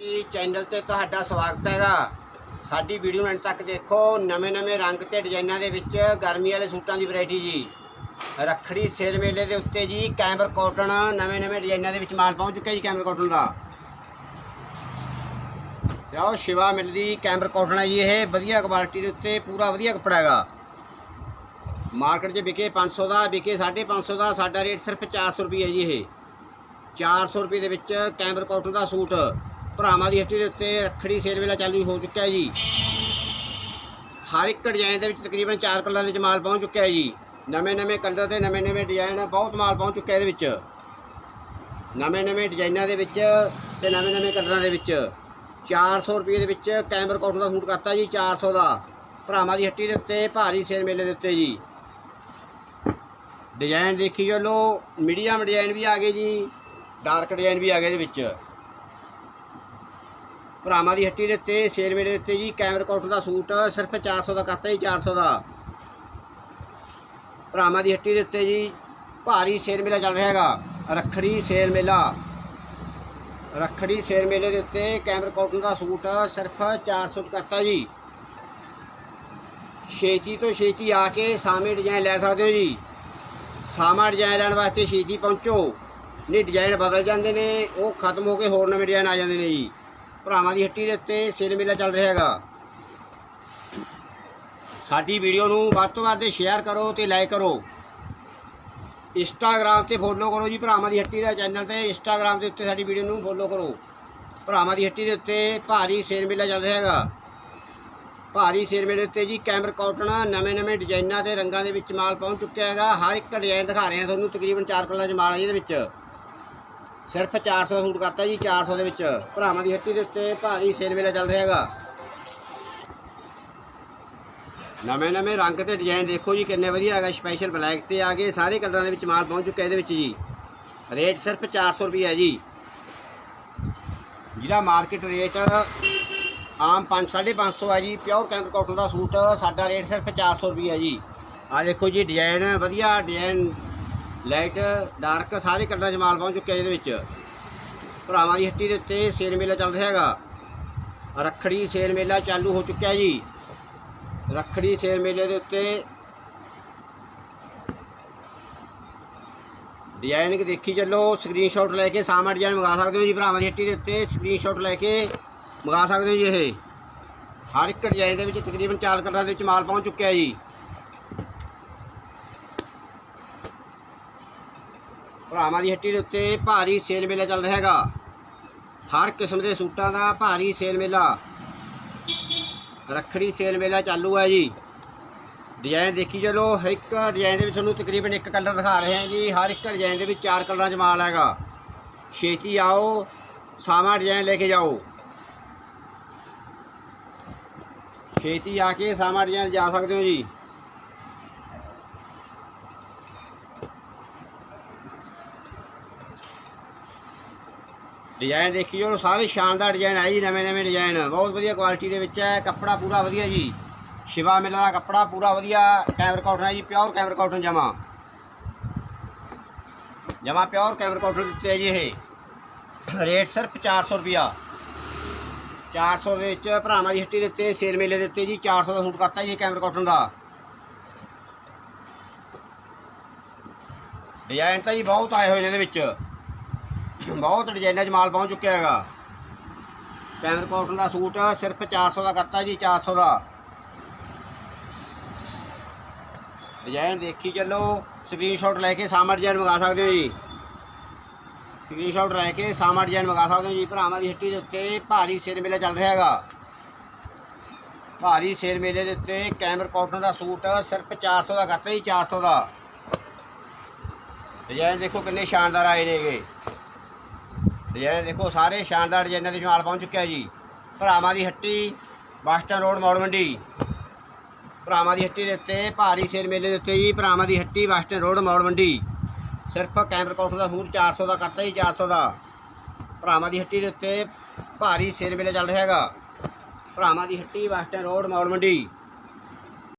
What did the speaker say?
ਜੀ ਚੈਨਲ ਤੇ ਤੁਹਾਡਾ ਸਵਾਗਤ ਹੈਗਾ। ਸਾਡੀ ਵੀਡੀਓ ਨੂੰ ਅੰਤ ਤੱਕ ਦੇਖੋ ਨਵੇਂ-ਨਵੇਂ ਰੰਗ ਤੇ ਡਿਜ਼ਾਈਨਾਂ ਦੇ ਵਿੱਚ ਗਰਮੀ ਵਾਲੇ ਸੂਟਾਂ ਦੀ ਵੈਰਾਈਟੀ ਜੀ। ਰੱਖੜੀ ਸੇਲ ਮੇਲੇ ਦੇ ਉੱਤੇ ਜੀ ਕੈਮਰ ਕਾਟਨ ਨਵੇਂ-ਨਵੇਂ ਡਿਜ਼ਾਈਨਾਂ ਦੇ ਵਿੱਚ ਮਾਲ ਪਹੁੰਚ ਚੁੱਕਿਆ ਜੀ ਕੈਮਰ ਕਾਟਨ ਦਾ। ਲਓ, ਸ਼ਿਵਾ ਮਿਲ ਦੀ ਕੈਮਰ ਕਾਟਨ ਹੈ ਜੀ ਇਹ, ਵਧੀਆ ਕੁਆਲਿਟੀ ਦੇ ਉੱਤੇ, ਪੂਰਾ ਵਧੀਆ ਕੱਪੜਾ ਹੈਗਾ। ਮਾਰਕੀਟ 'ਚ ਵਿਕੇ 500 ਦਾ, ਵਿਕੇ 550 ਦਾ, ਸਾਡਾ ਰੇਟ ਸਿਰਫ 400 ਰੁਪਏ ਹੈ ਜੀ ਇਹ। 400 ਰੁਪਏ ਦੇ ਵਿੱਚ ਕੈਮਰ ਕਾਟਨ ਦਾ ਸੂਟ। ਭਰਾਵਾਂ ਦੀ ਹੱਟੀ ਦੇ ਉੱਤੇ ਰੱਖੜੀ ਸੇਲ ਵੇਲਾ ਚਾਲੂ ਹੋ ਚੁੱਕਿਆ ਹੈ ਜੀ। ਹਰ ਇੱਕ ਡਿਜ਼ਾਈਨ ਦੇ ਵਿੱਚ ਤਕਰੀਬਨ 4 ਕਲਰਾਂ ਦੇ ਵਿੱਚ ਮਾਲ ਪਹੁੰਚ ਚੁੱਕਿਆ ਹੈ ਜੀ। ਨਵੇਂ ਨਵੇਂ ਕਲਰ ਤੇ ਨਵੇਂ ਨਵੇਂ ਡਿਜ਼ਾਈਨ ਬਹੁਤ ਮਾਲ ਪਹੁੰਚ ਚੁੱਕਿਆ ਇਹਦੇ ਵਿੱਚ। ਨਵੇਂ ਨਵੇਂ ਡਿਜ਼ਾਈਨਾਂ ਦੇ ਵਿੱਚ ਤੇ ਨਵੇਂ ਨਵੇਂ ਕਲਰਾਂ ਦੇ ਵਿੱਚ। 400 ਰੁਪਏ ਦੇ ਵਿੱਚ ਕੈਮਰ ਕਾਟਨ ਦਾ ਸੂਟ ਕਰਤਾ ਜੀ 400 ਦਾ। ਭਰਾਵਾਂ ਦੀ ਹੱਟੀ ਦੇ ਉੱਤੇ ਭਾਰੀ ਸੇਲ ਮੇਲੇ ਦੇ ਉੱਤੇ ਜੀ। ਡਿਜ਼ਾਈਨ ਦੇਖੀ ਚਲੋ ਮੀਡੀਅਮ ਡਿਜ਼ਾਈਨ ਵੀ ਆ ਗਏ ਜੀ ਡਾਰਕ ਡਿਜ਼ਾਈਨ ਵੀ ਆ ਗਏ ਇਹਦੇ ਵਿੱਚ। ਭਰਾਵਾਂ ਦੀ ਹੱਟੀ ਦੇ ਉੱਤੇ, ਸ਼ੇਰ ਮੇਲੇ ਦੇ ਉੱਤੇ ਜੀ, ਕੈਮਰ ਕਾਟਨ ਦਾ ਸੂਟ, ਸਿਰਫ 400 ਦਾ ਕਰਤਾ ਜੀ 400 ਦਾ। ਭਰਾਵਾਂ ਦੀ ਹੱਟੀ ਦੇ ਉੱਤੇ ਜੀ, ਭਾਰੀ ਸ਼ੇਰ ਮੇਲਾ ਚੱਲ ਰਿਹਾ ਹੈਗਾ, ਰੱਖੜੀ ਸੇਰ ਮੇਲਾ। ਰੱਖੜੀ ਸੇਰ ਮੇਲੇ ਦੇ ਉੱਤੇ ਕੈਮਰ ਕਾਟਨ ਦਾ ਸੂਟ, ਸਿਰਫ 400 ਚ ਕਰਤਾ ਜੀ। ਛੇਤੀ ਤੋਂ ਛੇਤੀ ਆ ਕੇ ਸਾਵੇਂ ਡਿਜ਼ਾਈਨ ਲੈ ਸਕਦੇ ਹੋ ਜੀ। ਸਾਮਾ ਡਿਜ਼ਾਈਨ ਲੈਣ ਵਾਸਤੇ ਛੇਤੀ ਪਹੁੰਚੋ। ਨਹੀਂ, ਡਿਜ਼ਾਈਨ ਬਦਲ ਜਾਂਦੇ ਨੇ, ਉਹ ਖਤਮ ਹੋ ਕੇ ਹੋਰ ਨਵੇਂ ਡਿਜ਼ਾਈਨ ਆ ਜਾਂਦੇ ਨੇ ਜੀ। ਭਰਾਵਾਂ ਦੀ ਹੱਟੀ ਦੇ ਉੱਤੇ ਸੇਲ ਮੇਲਾ ਚੱਲ ਰਿਹਾ ਹੈਗਾ। ਸਾਡੀ ਵੀਡੀਓ ਨੂੰ ਵੱਧ ਤੋਂ ਵੱਧ ਸ਼ੇਅਰ ਕਰੋ ਤੇ ਲਾਈਕ ਕਰੋ। ਇੰਸਟਾਗ੍ਰਾਮ ਤੇ ਫੋਲੋ ਕਰੋ ਜੀ ਭਰਾਵਾਂ ਦੀ ਹੱਟੀ ਦਾ ਚੈਨਲ ਤੇ। ਇੰਸਟਾਗ੍ਰਾਮ ਦੇ ਉੱਤੇ ਸਾਡੀ ਵੀਡੀਓ ਨੂੰ ਫੋਲੋ ਕਰੋ। ਭਰਾਵਾਂ ਦੀ ਹੱਟੀ ਦੇ ਉੱਤੇ ਭਾਰੀ ਸੇਲ ਮੇਲਾ ਚੱਲ ਰਿਹਾ ਹੈਗਾ। ਭਾਰੀ ਸੇਲ ਮੇਲੇ ਉੱਤੇ ਜੀ ਕੈਮਰ ਕਾਟਨ ਨਵੇਂ ਨਵੇਂ ਡਿਜ਼ਾਈਨਾਂ ਤੇ ਰੰਗਾਂ ਦੇ ਵਿੱਚ ਮਾਲ ਪਹੁੰਚ ਚੁੱਕਿਆ ਹੈਗਾ। ਹਰ ਇੱਕ ਡਿਜ਼ਾਈਨ ਦਿਖਾ ਰਹੇ ਹਾਂ ਤੁਹਾਨੂੰ। ਤਕਰੀਬਨ 4 ਕਲਰਾਂ 'ਚ ਮਾਲ ਹੈ ਜੀ ਇਹਦੇ ਵਿੱਚ। ਸਿਰਫ 400 ਦਾ ਸੂਟ ਕਰਤਾ ਜੀ 400 ਦੇ ਵਿੱਚ। ਭਰਾਵਾਂ ਦੀ ਹੱਟੀ ਦੇ ਉੱਤੇ ਭਾਰੀ ਸੇਲ ਮੇਲਾ ਚੱਲ ਰਿਹਾ ਹੈਗਾ। ਨਵੇਂ ਨਵੇਂ ਰੰਗ ਤੇ ਡਿਜ਼ਾਈਨ ਦੇਖੋ ਜੀ, ਕਿੰਨੇ ਵਧੀਆ ਹੈਗਾ। ਸਪੈਸ਼ਲ ਬਲੈਕ ਤੇ ਆ ਗਏ, ਸਾਰੇ ਕਲਰਾਂ ਦੇ ਵਿੱਚ ਮਾਲ ਪਹੁੰਚ ਚੁੱਕਿਆ ਇਹਦੇ ਵਿੱਚ ਜੀ। ਰੇਟ ਸਿਰਫ 400 ਰੁਪਏ ਹੈ ਜੀ। ਜਿਹਦਾ ਮਾਰਕੀਟ ਰੇਟ ਆਮ 5 550 ਹੈ ਜੀ। ਪਿਓਰ ਕੈਂਪਰ ਕਾਟਨ ਦਾ ਸੂਟ, ਸਾਡਾ ਰੇਟ ਸਿਰਫ 400 ਰੁਪਏ ਹੈ ਜੀ। ਆ ਦੇਖੋ ਜੀ ਡਿਜ਼ਾਈਨ ਵਧੀਆ ਡਿਜ਼ਾਈਨ ਲਾਈਟ, ਡਾਰਕ, ਸਾਰੇ ਕਲਰਾਂ 'ਚ ਮਾਲ ਪਹੁੰਚ ਚੁੱਕਿਆ ਇਹਦੇ ਵਿੱਚ। ਭਰਾਵਾਂ ਦੀ ਹੱਟੀ ਦੇ ਉੱਤੇ ਸੇਲ ਮੇਲਾ ਚੱਲ ਰਿਹਾ ਹੈਗਾ। ਰੱਖੜੀ ਸੇਲ ਮੇਲਾ ਚਾਲੂ ਹੋ ਚੁੱਕਿਆ ਜੀ। ਰੱਖੜੀ ਸੇਲ ਮੇਲੇ ਦੇ ਉੱਤੇ ਡਿਜ਼ਾਈਨ ਕਿ ਦੇਖੀ ਚੱਲੋ ਸਕਰੀਨਸ਼ਾਟ ਲੈ ਕੇ ਸਾਮਾ ਡਿਜ਼ਾਈਨ ਮੰਗਾ ਸਕਦੇ ਹੋ ਜੀ ਭਰਾਵਾਂ ਦੀ ਹੱਟੀ ਦੇ ਉੱਤੇ। ਸਕਰੀਨਸ਼ਾਟ ਲੈ ਕੇ ਮੰਗਾ ਸਕਦੇ ਹੋ ਜੀ ਇਹ। ਹਰ ਇੱਕ ਡਿਜ਼ਾਈਨ ਦੇ ਵਿੱਚ ਤਕਰੀਬਨ 4 ਕਲਰਾਂ ਦੇ ਵਿੱਚ ਮਾਲ ਪਹੁੰਚ ਚੁੱਕਿਆ ਜੀ। ਭਰਾਵਾਂ ਦੀ ਹੱਟੀ ਦੇ ਉੱਤੇ ਭਾਰੀ ਸੇਲ ਮੇਲਾ ਚੱਲ ਰਿਹਾ ਹੈਗਾ। ਹਰ ਕਿਸਮ ਦੇ ਸੂਟਾਂ ਦਾ ਭਾਰੀ ਸੇਲ ਮੇਲਾ। ਰੱਖੜੀ ਸੇਲ ਮੇਲਾ ਚਾਲੂ ਹੈ ਜੀ। ਡਿਜ਼ਾਈਨ ਦੇਖੀ ਚਲੋ ਹਰ ਇੱਕ ਡਿਜ਼ਾਈਨ ਦੇ ਵਿੱਚ ਤੁਹਾਨੂੰ ਤਕਰੀਬਨ ਇੱਕ ਕਲਰ ਦਿਖਾ ਰਹੇ ਹਾਂ ਜੀ। ਹਰ ਇੱਕ ਡਿਜ਼ਾਈਨ ਦੇ ਵਿੱਚ ਚਾਰ ਕਲਰਾਂ 'ਚ ਮਾਲ ਹੈਗਾ। ਛੇਤੀ ਆਓ, ਸਾਵਾ ਡਿਜ਼ਾਈਨ ਲੈ ਕੇ ਜਾਓ। ਛੇਤੀ ਆ ਕੇ ਸਾਵਾ ਡਿਜ਼ਾਈਨ ਜਾ ਸਕਦੇ ਹੋ ਜੀ। ਡਿਜ਼ਾਈਨ ਦੇਖੀ ਜੋ ਸਾਰੇ ਸ਼ਾਨਦਾਰ ਡਿਜ਼ਾਈਨ ਆਏ ਜੀ, ਨਵੇਂ ਨਵੇਂ ਡਿਜ਼ਾਈਨ ਬਹੁਤ ਵਧੀਆ ਕੁਆਲਿਟੀ ਦੇ ਵਿੱਚ ਹੈ, ਕੱਪੜਾ ਪੂਰਾ ਵਧੀਆ ਜੀ। ਸ਼ਿਵਾ ਮੇਲਾ ਦਾ ਕੱਪੜਾ ਪੂਰਾ ਵਧੀਆ ਕੈਮਰ ਕਾਟਨ ਹੈ ਜੀ ਪਿਓਰ ਕੈਮਰ ਕਾਟਨ ਜਮਾ। ਜਮਾ ਪਿਓਰ ਕੈਮਰ ਕਾਟਨ ਦਿੱਤੇ ਜੀ ਇਹ। ਰੇਟ ਸਿਰਫ 400 ਰੁਪਿਆ 400 ਦੇ ਵਿੱਚ ਭਰਾਵਾਂ ਦੀ ਹੱਟੀ ਦਿੱਤੇ, ਸੇਲ ਮੇਲੇ ਦਿੱਤੇ ਜੀ 400 ਦਾ ਸੂਟ ਕਰਤਾ ਜੀ ਕੈਮਰ ਕਾਟਨ ਦਾ। ਡਿਜ਼ਾਈਨ ਤਾਂ ਜੀ ਬਹੁਤ ਆਏ ਹੋਏ ਨੇ ਇਹਦੇ ਵਿੱਚ। ਬਹੁਤ ਡਿਜ਼ਾਈਨਾਂ 'ਚ ਮਾਲ ਪਹੁੰਚ ਚੁੱਕਿਆ ਹੈਗਾ। ਕੈਮਰ ਕਾਟਨ ਦਾ ਸੂਟ ਸਿਰਫ 400 ਦਾ ਕਰਤਾ ਜੀ 400 ਦਾ। ਡਿਜ਼ਾਈਨ ਦੇਖੀ ਚੱਲੋ ਸਕਰੀਨਸ਼ਾਟ ਲੈ ਕੇ ਸਾਮਾ ਡਿਜ਼ਾਈਨ ਮੰਗਾ ਸਕਦੇ ਹੋ ਜੀ। ਸਕਰੀਨਸ਼ਾਟ ਲੈ ਕੇ ਸਾਮਾ ਡਿਜ਼ਾਈਨ ਮੰਗਾ ਸਕਦੇ ਹੋ ਜੀ, ਭਰਾਵਾਂ ਦੀ ਹੱਟੀ ਦੇ ਉੱਤੇ ਭਾਰੀ ਸੇਲ ਮੇਲਾ ਚੱਲ ਰਿਹਾ ਹੈਗਾ। ਭਾਰੀ ਸੇਲ ਮੇਲੇ ਦੇ ਉੱਤੇ ਕੈਮਰ ਕਾਟਨ ਦਾ ਸੂਟ ਸਿਰਫ 400 ਦਾ ਕਰਤਾ ਜੀ 400 ਦਾ। ਡਿਜ਼ਾਈਨ ਦੇਖੋ ਕਿੰਨੇ ਸ਼ਾਨਦਾਰ ਆਏ ਨੇਗੇ ਡਿਜ਼ਾਈਨ ਦੇਖੋ ਸਾਰੇ ਸ਼ਾਨਦਾਰ ਡਿਜ਼ਾਈਨਾਂ ਦੇ ਮਾਲ ਪਹੁੰਚ ਚੁੱਕਿਆ ਜੀ। ਭਰਾਵਾਂ ਦੀ ਹੱਟੀ ਬਾਸਟਨ ਰੋਡ, ਮੌੜ, ਮੰਡੀ। ਭਰਾਵਾਂ ਦੀ ਹੱਟੀ ਦੇ ਉੱਤੇ, ਭਾਰੀ ਸੇਲ ਮੇਲੇ ਦੇ ਉੱਤੇ ਜੀ, ਭਰਾਵਾਂ ਦੀ ਹੱਟੀ ਬਾਸਟਨ ਰੋਡ, ਮੌੜ, ਮੰਡੀ। ਸਿਰਫ ਕੈਮਰ ਕਾਟਨ ਦਾ ਸੂਟ 400 ਦਾ ਕਰਤਾ ਜੀ 400 ਦਾ। ਭਰਾਵਾਂ ਦੀ ਹੱਟੀ ਦੇ ਉੱਤੇ ਭਾਰੀ ਸੇਲ ਮੇਲਾ ਚੱਲ ਰਿਹਾ ਹੈਗਾ। ਭਰਾਵਾਂ ਦੀ ਹੱਟੀ ਬਾਸਟਨ ਰੋਡ, ਮੌੜ, ਮੰਡੀ।